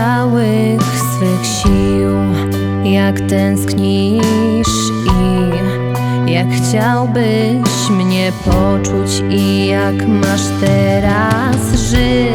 całych swych sił, jak tęsknisz i jak chciałbyś mnie poczuć i jak masz teraz żyć.